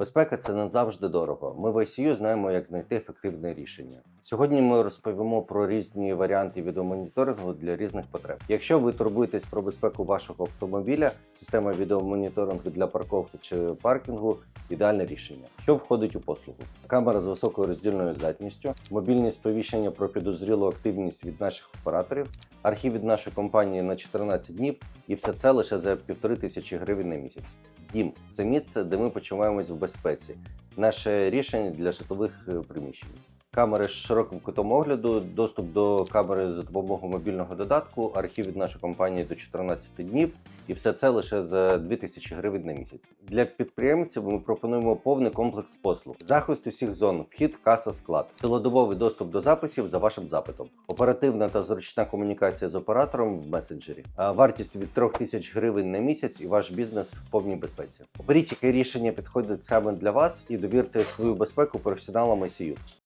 Безпека це не завжди дорого. Ми в ICU знаємо, як знайти ефективне рішення. Сьогодні ми розповімо про різні варіанти відеомоніторингу для різних потреб. Якщо ви турбуєтесь про безпеку вашого автомобіля, система відеомоніторингу для парковки чи паркінгу ідеальне рішення. Що входить у послугу? Камера з високою роздільною здатністю, мобільні сповіщення про підозрілу активність від наших операторів, архів від нашої компанії на 14 днів, і все це лише за півтори тисячі гривень на місяць. Дім це місце, де ми почуваємось в безпеці. Наше рішення для житлових е, приміщень. Камери з широким кутом огляду, доступ до камери за допомогою мобільного додатку, архів від нашої компанії до 14 днів, і все це лише за 2000 гривень на місяць. Для підприємців ми пропонуємо повний комплекс послуг: захист усіх зон, вхід, каса, склад, цілодобовий доступ до записів за вашим запитом, оперативна та зручна комунікація з оператором в месенджері, вартість від 3000 гривень на місяць і ваш бізнес в повній безпеці. Оберіть, яке рішення підходить саме для вас, і довірте свою безпеку професіоналам ICU.